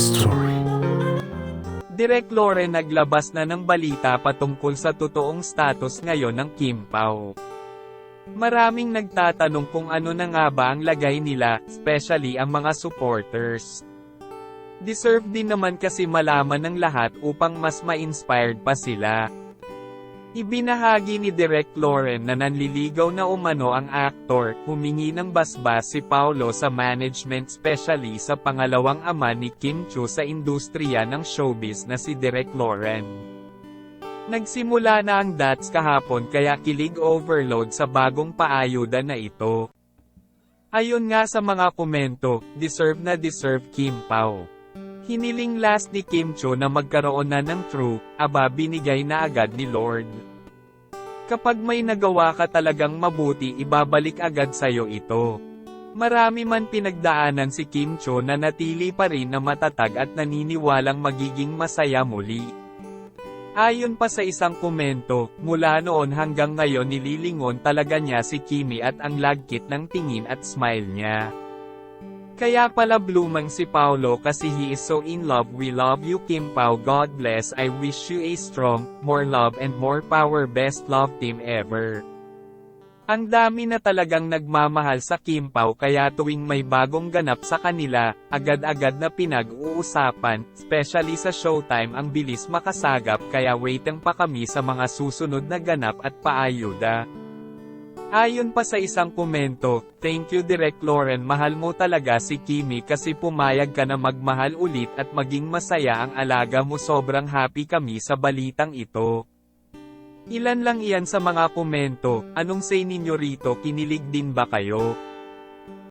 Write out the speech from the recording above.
Story. Direk Lore naglabas na ng balita patungkol sa totoong status ngayon ng Kim Pao. Maraming nagtatanong kung ano na nga ba ang lagay nila, especially ang mga supporters. Deserve din naman kasi malaman ng lahat upang mas ma-inspired pa sila. Ibinahagi ni Direk Loren na nanliligaw na umano ang aktor, humingi ng basbas si Paulo sa management especially sa pangalawang ama ni Kim Chu sa industriya ng showbiz na si Direk Loren. Nagsimula na ang DATS kahapon kaya kilig overload sa bagong paayuda na ito. Ayon nga sa mga komento, deserve na deserve Kim Pao. Hiniling last ni Kim Cho na magkaroon na ng true, aba binigay na agad ni Lord. Kapag may nagawa ka talagang mabuti ibabalik agad sa'yo ito. Marami man pinagdaanan si Kim Cho na natili pa rin na matatag at naniniwalang magiging masaya muli. Ayon pa sa isang komento, mula noon hanggang ngayon nililingon talaga niya si Kimi at ang lagkit ng tingin at smile niya. Kaya pala blumang si Paulo kasi he is so in love we love you Kim Pao God bless I wish you a strong, more love and more power best love team ever. Ang dami na talagang nagmamahal sa Kim Pao kaya tuwing may bagong ganap sa kanila, agad-agad na pinag-uusapan, especially sa showtime ang bilis makasagap kaya waiting pa kami sa mga susunod na ganap at paayuda. Ayon pa sa isang komento, thank you Direk Loren mahal mo talaga si Kimi kasi pumayag ka na magmahal ulit at maging masaya ang alaga mo sobrang happy kami sa balitang ito. Ilan lang iyan sa mga komento, anong say ninyo rito kinilig din ba kayo?